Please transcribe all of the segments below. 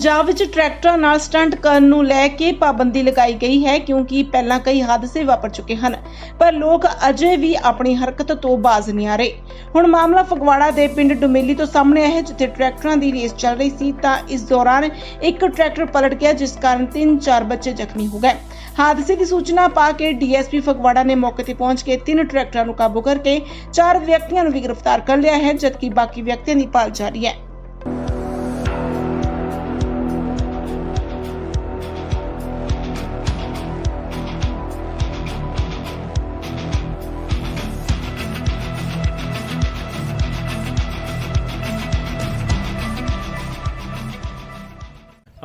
ਪੰਜਾਬ ਵਿੱਚ ਟਰੈਕਟਰਾਂ ਨਾਲ ਸਟੰਟ ਕਰਨ ਨੂੰ ਲੈ ਕੇ ਪਾਬੰਦੀ ਲਗਾਈ ਗਈ ਹੈ, ਕਿਉਂਕਿ ਪਹਿਲਾਂ ਕਈ ਹਾਦਸੇ ਵਾਪਰ ਚੁੱਕੇ ਹਨ, ਪਰ ਲੋਕ ਅਜੇ ਵੀ ਆਪਣੀ ਹਰਕਤ ਤੋਂ ਬਾਜ਼ ਨਹੀਂ ਆ ਰਹੇ। ਹੁਣ ਮਾਮਲਾ ਫਗਵਾੜਾ ਦੇ ਪਿੰਡ ਡੁਮੇਲੀ ਤੋਂ ਸਾਹਮਣੇ ਆਇਆ ਹੈ, ਜਿੱਥੇ ਟਰੈਕਟਰਾਂ ਦੀ ਰੇਸ ਚੱਲ ਰਹੀ ਸੀ, ਤਾਂ ਇਸ ਦੌਰਾਨ ਇੱਕ ਟਰੈਕਟਰ ਪਲਟ ਗਿਆ, ਜਿਸ ਕਾਰਨ 3-4 ਬੱਚੇ ਜ਼ਖਮੀ ਹੋ ਗਏ। ਹਾਦਸੇ ਦੀ ਸੂਚਨਾ ਪਾ ਕੇ ਡੀਐਸਪੀ ਫਗਵਾੜਾ ਨੇ ਮੌਕੇ ਤੇ ਪਹੁੰਚ ਕੇ ਤਿੰਨ ਟਰੈਕਟਰਾਂ ਨੂੰ ਕਾਬੂ ਕਰਕੇ ਚਾਰ ਵਿਅਕਤੀਆਂ ਨੂੰ ਵੀ ਗ੍ਰਿਫਤਾਰ ਕਰ ਲਿਆ ਹੈ, ਜਦਕਿ ਬਾਕੀ ਵਿਅਕਤੀਆਂ ਦੀ ਭਾਲ ਜਾਰੀ ਹੈ।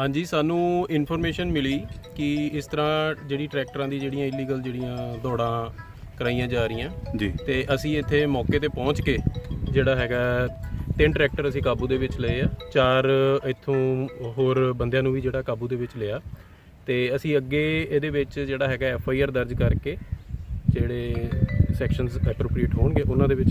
ਹਾਂਜੀ ਸਾਨੂੰ ਇਨਫੋਰਮੇਸ਼ਨ ਮਿਲੀ ਕਿ ਇਸ ਤਰ੍ਹਾਂ ਜਿਹੜੀ ਟਰੈਕਟਰਾਂ ਦੀ ਜਿਹੜੀਆਂ ਇਲੀਗਲ ਜਿਹੜੀਆਂ ਦੌੜਾਂ ਕਰਾਈਆਂ ਜਾ ਰਹੀਆਂ। ਜੀ। ਤੇ ਅਸੀਂ ਇੱਥੇ ਮੌਕੇ ਤੇ ਪਹੁੰਚ ਕੇ ਜਿਹੜਾ ਹੈਗਾ ਤਿੰਨ ਟਰੈਕਟਰ ਅਸੀਂ ਕਾਬੂ ਦੇ ਵਿੱਚ ਲਏ ਆ। ਚਾਰ ਇੱਥੋਂ ਹੋਰ ਬੰਦਿਆਂ ਨੂੰ ਵੀ ਜਿਹੜਾ ਕਾਬੂ ਦੇ ਵਿੱਚ ਲਿਆ। ਤੇ ਅਸੀਂ ਅੱਗੇ ਇਹਦੇ ਵਿੱਚ ਜਿਹੜਾ ਹੈਗਾ ਐਫ ਆਈ ਆਰ ਦਰਜ ਕਰਕੇ ਜਿਹੜੇ ਸੈਕਸ਼ਨਸ ਐਪਰੋਪ੍ਰੀਏਟ ਹੋਣਗੇ ਉਹਨਾਂ ਦੇ ਵਿੱਚ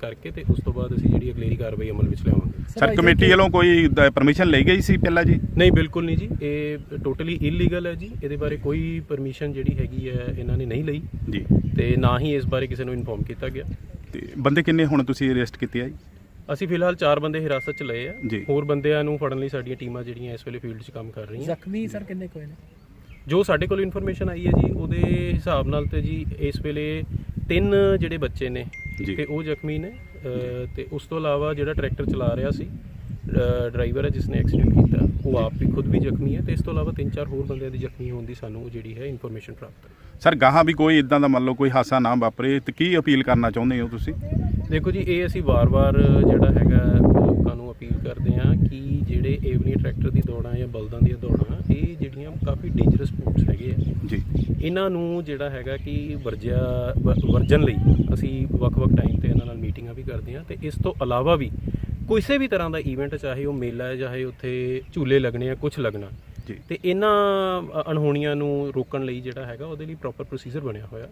ਕਰਕੇ ਤੇ ਉਸ ਤੋਂ ਬਾਅਦ ਅਸੀਂ ਜਿਹੜੀ ਅਗਲੇਰੀ ਕਾਰਵਾਈ ਅਮਲ ਵਿੱਚ ਲਿਆਵਾਂਗੇ। ਸਰ ਕਮੇਟੀ ਵੱਲੋਂ ਕੋਈ ਪਰਮਿਸ਼ਨ ਲਈ ਗਈ ਸੀ ਪਹਿਲਾਂ ਜੀ? ਨਹੀਂ ਬਿਲਕੁਲ ਨਹੀਂ ਜੀ। ਇਹ ਟੋਟਲੀ ਇਲੀਗਲ ਹੈ ਜੀ। ਇਹਦੇ ਬਾਰੇ ਕੋਈ ਪਰਮਿਸ਼ਨ ਜਿਹੜੀ ਹੈਗੀ ਹੈ ਇਹਨਾਂ ਨੇ ਨਹੀਂ ਲਈ। ਜੀ। ਤੇ ਨਾ ਹੀ ਇਸ ਬਾਰੇ ਕਿਸੇ ਨੂੰ ਇਨਫੋਰਮ ਕੀਤਾ ਗਿਆ। ਤੇ ਬੰਦੇ ਕਿੰਨੇ ਹੁਣ ਤੁਸੀਂ ਅਰੈਸਟ ਕੀਤੇ ਆ ਜੀ? ਅਸੀਂ ਫਿਲਹਾਲ ਚਾਰ ਬੰਦੇ ਹਿਰਾਸਤ 'ਚ ਲਏ ਆ। ਹੋਰ ਬੰਦਿਆਂ ਨੂੰ ਫੜਨ ਲਈ ਸਾਡੀਆਂ ਟੀਮਾਂ ਜਿਹੜੀਆਂ ਇਸ ਵੇਲੇ ਫੀਲਡ 'ਚ ਕੰਮ ਕਰ ਰਹੀਆਂ। ਜ਼ਖਮੀ ਸਰ ਕਿੰਨੇ ਕੋਈ ਨੇ? ਜੋ ਸਾਡੇ ਕੋਲ ਇਨਫੋਰਮੇਸ਼ਨ ਆਈ ਹੈ ਜੀ ਉਹਦੇ ਹਿਸਾਬ ਨਾਲ ਤੇ ਜੀ ਇਸ ਵੇਲੇ ਤਿੰਨ ਜਿਹੜੇ ਬੱਚੇ ਨੇ ਜੀ। ਤੇ ਉਹ ਜ਼ਖਮੀ ਨੇ ਅ, ਤੇ ਉਸ ਤੋਂ ਇਲਾਵਾ ਜਿਹੜਾ ਟਰੈਕਟਰ ਚਲਾ ਰਿਹਾ ਸੀ ਡਰਾਈਵਰ ਹੈ ਜਿਸ ਨੇ ਐਕਸੀਡੈਂਟ ਕੀਤਾ ਉਹ ਆਪ ਵੀ ਖੁਦ ਵੀ ਜ਼ਖਮੀ ਹੈ ਤੇ ਇਸ ਤੋਂ ਇਲਾਵਾ ਤਿੰਨ ਚਾਰ ਹੋਰ ਬੰਦਿਆਂ ਦੀ ਜ਼ਖਮੀ ਹੋਣ ਦੀ ਸਾਨੂੰ ਜਿਹੜੀ ਹੈ ਇਨਫੋਰਮੇਸ਼ਨ ਪ੍ਰਾਪਤ ਹੈ ਸਰ ਗਾਹਾਂ ਵੀ ਕੋਈ ਇਦਾਂ ਦਾ ਮੰਨ ਲਓ ਕੋਈ ਹਾਸਾ ਨਾ ਵਾਪਰੇ ਤੇ ਕੀ ਅਪੀਲ ਕਰਨਾ ਚਾਹੁੰਦੇ ਹੋ ਤੁਸੀਂ ਦੇਖੋ ਜੀ ਇਹ ਅਸੀਂ ਵਾਰ-ਵਾਰ ਜਿਹੜਾ ਹੈਗਾ ਲੋਕਾਂ ਨੂੰ ਅਪੀਲ ਕਰਦੇ ਹਾਂ ਕਿ ਜਿਹੜੇ ਏਵਨੀ ਟਰੈਕਟਰ ਦੀ ਦੌੜਾਂ ਜਾਂ ਬਲਦਾਂ ਦੀਆਂ ਦੌੜਾਂ ਇਹ ਜਿਹੜੀਆਂ ਕਾਫੀ ਡੇਂਜਰਸ ਸਪੋਰਟਸ ਹੈਗੇ ਆ। ਜੀ। ਇਹਨਾਂ ਨੂੰ ਜਿਹੜਾ ਹੈਗਾ ਕਿ ਵਰਜਿਆ ਵਰਜਨ ਲਈ ਅਸੀਂ ਵੱਖ-ਵੱਖ ਟਾਈਮ ਤੇ ਇਹਨਾਂ ਨਾਲ ਮੀਟਿੰਗਾਂ ਵੀ ਕਰਦੇ ਹਾਂ ਤੇ ਇਸ ਤੋਂ ਇਲਾਵਾ ਵੀ ਕਿਸੇ ਵੀ ਤਰ੍ਹਾਂ ਦਾ ਇਵੈਂਟ ਚਾਹੇ ਉਹ ਮੇਲਾ ਹੈ ਚਾਹੇ ਉੱਥੇ ਝੂਲੇ ਲੱਗਣੇ ਆ ਕੁਝ ਲੱਗਣਾ ਜੀ। ਤੇ ਇਹਨਾਂ ਅਣਹੋਣੀਆਂ ਨੂੰ ਰੋਕਣ ਲਈ ਜਿਹੜਾ ਹੈਗਾ ਉਹਦੇ ਲਈ ਪ੍ਰੋਪਰ ਪ੍ਰੋਸੀਜਰ ਬਣਿਆ ਹੋਇਆ।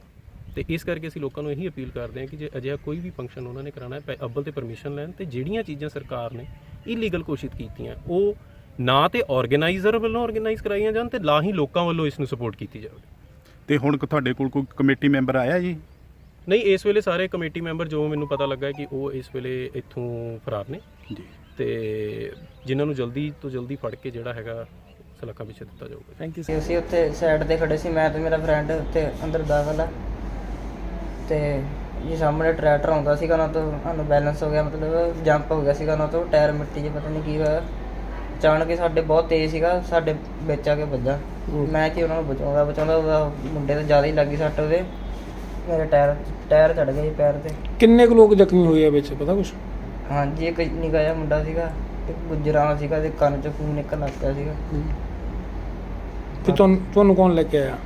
ਤੇ ਇਸ ਕਰਕੇ ਅਸੀਂ ਲੋਕਾਂ ਨੂੰ ਇਹੀ ਅਪੀਲ ਕਰਦੇ ਹਾਂ ਕਿ ਜੇ ਅਜਿਹਾ ਕੋਈ ਵੀ ਫੰਕਸ਼ਨ ਉਹਨਾਂ ਨੇ ਕਰਾਣਾ ਹੈ ਅੱਵਲ ਤੇ ਪਰਮਿਸ਼ਨ ਲੈਣ ਤੇ ਜਿਹੜੀਆਂ ਚੀਜ਼ਾਂ ਸਰਕਾਰ ਨੇ ਇਲੀਗਲ ਘੋਸ਼ਿਤ ਕੀਤੀਆਂ ਉਹ ਨਾ ਤੇ ਆਰਗੇਨਾਈਜ਼ਰ ਵੱਲੋਂ ਆਰਗੇਨਾਈਜ਼ ਕਰਾਈਆਂ ਜਾਣ ਤੇ ਨਾ ਹੀ ਲੋਕਾਂ ਵੱਲੋਂ ਇਸ ਨੂੰ ਸਪੋਰਟ ਕੀਤੀ ਜਾਵੇ। ਤੇ ਹੁਣ ਤੁਹਾਡੇ ਕੋਲ ਕੋਈ ਕਮੇਟੀ ਮੈਂਬਰ ਆਇਆ ਜੀ? ਨਹੀਂ ਇਸ ਵੇਲੇ ਸਾਰੇ ਕਮੇਟੀ ਮੈਂਬਰ ਜੋ ਮੈਨੂੰ ਪਤਾ ਲੱਗਾ ਹੈ ਕਿ ਉਹ ਇਸ ਵੇਲੇ ਇੱਥੋਂ ਫਰਾਰ ਨੇ। ਜੀ। ਤੇ ਜਿਨ੍ਹਾਂ ਨੂੰ ਜਲਦੀ ਤੋਂ ਜਲਦੀ ਫੜ ਕੇ ਜਿਹੜਾ ਹੈਗਾ ਸਲਾਖਾਂ ਪਿੱਛੇ ਦਿੱਤਾ ਜਾਊਗਾ। ਥੈਂਕ ਯੂ ਅਸੀਂ ਉੱਥੇ ਸਾਈਡ ਤੇ ਖੜੇ ਸੀ ਮੈਂ ਤੇ ਮੇਰਾ ਫਰੈਂਡ ਉੱਥੇ ਅੰਦਰ ਦਾਖਲ ਆ ਤੇ ਜੀ ਸਾਹਮਣੇ ਟਰੈਕਟਰ ਆਉਂਦਾ ਸੀਗਾ ਨਾ ਤੋਂ ਸਾਨੂੰ ਬੈਲੈਂਸ ਹੋ ਗਿਆ ਮਤਲਬ ਜੰਪ ਹੋ ਗਿਆ ਸੀਗਾ ਨਾ ਤੋਂ ਟਾਇਰ ਮਿੱਟੀ 'ਚ ਪਤਾ ਨਹੀਂ ਕੀ ਹੋਇਆ। ਅਚਾਨਕ ਹੀ ਸਾਡੇ ਬਹੁਤ ਤੇਜ਼ ਸੀਗਾ ਸਾਡੇ ਵਿੱਚ ਆ ਕੇ ਵੱਜਾ। ਮੈਂ ਕਿ ਉਹਨਾਂ ਨੂੰ ਬਚਾਉਂਦਾ ਬਚਾਉਂਦਾ ਉਹਦਾ ਮੁੰਡੇ ਤੇ ਜ਼ਿਆਦਾ ਹੀ ਲੱਗੀ ਸੱਟ ਉਹਦੇ। ਮੇਰੇ ਟਾਇਰ ਟਾਇਰ ਚੜ ਗਿਆ ਜੀ ਪੈਰ ਤੇ। ਕਿੰਨੇ ਕੁ ਲੋਕ ਜ਼ਖਮੀ ਹੋਏ ਆ ਵਿੱਚ ਪਤਾ ਕੁਛ? ਹਾਂਜੀ ਇੱਕ ਨਿੱਕਾ ਜਿਹਾ ਮੁੰਡਾ ਸੀਗਾ ਇੱਕ ਗੁਜਰਾਂ ਸੀਗਾ ਤੇ ਕੰਨ 'ਚ ਖੂਨ ਨਿਕਲਣ ਲੱਗ ਪਿਆ ਸੀਗਾ। ਤੇ ਤੁਹਾਨੂੰ ਤੁਹਾਨੂੰ ਕੌਣ ਲੈ ਕੇ ਆਇਆ?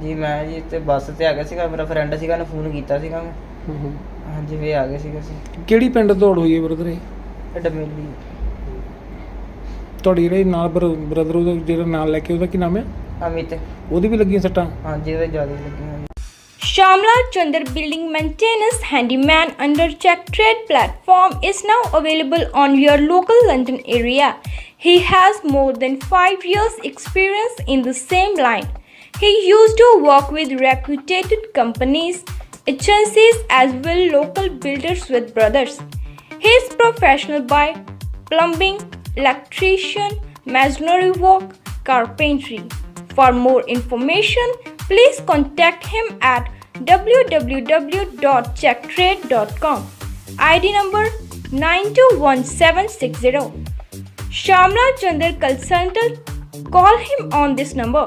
ਜੀ ਮੈਂ ਜੀ ਤੇ ਬੱਸ ਤੇ ਆ ਗਿਆ ਸੀਗਾ ਮੇਰਾ ਫਰੈਂਡ ਸੀਗਾ ਉਹਨੇ ਫੋਨ ਕੀਤਾ ਸੀਗਾ ਮੈਂ ਹਾਂਜੀ ਵੀ ਆ ਗਏ ਸੀਗੇ ਅਸੀਂ ਕਿਹੜੀ ਪਿੰਡ ਦੌੜ ਹੋਈ ਹੈ ਬ੍ਰਦਰ ਇਹ ਇਹ ਡਮੇਲੀ ਤੁਹਾਡੀ ਜਿਹੜੇ ਨਾਲ ਬ੍ਰਦਰ ਉਹਦਾ ਜਿਹੜਾ ਨਾਲ ਲੈ ਕੇ ਉਹਦਾ ਕੀ ਨਾਮ ਹੈ ਅਮਿਤ ਉਹਦੀ ਵੀ ਲੱਗੀਆਂ ਸੱਟਾਂ ਹਾਂਜੀ ਉਹਦੇ ਜ਼ਿਆਦਾ ਹੀ ਲੱਗੀਆਂ ਜੀ Shamla Chandar Building Maintenance Handyman under Check Trade platform is now available on your local London area. He has more than 5 years experience in the same line. He used to work with reputed companies, agencies as well local builders with brothers. He is professional by plumbing, electrician, masonry work, carpentry. For more information, please contact him at www.checktrade.com. ID number 921760. Shamla Chandar Consultant. Call him on this number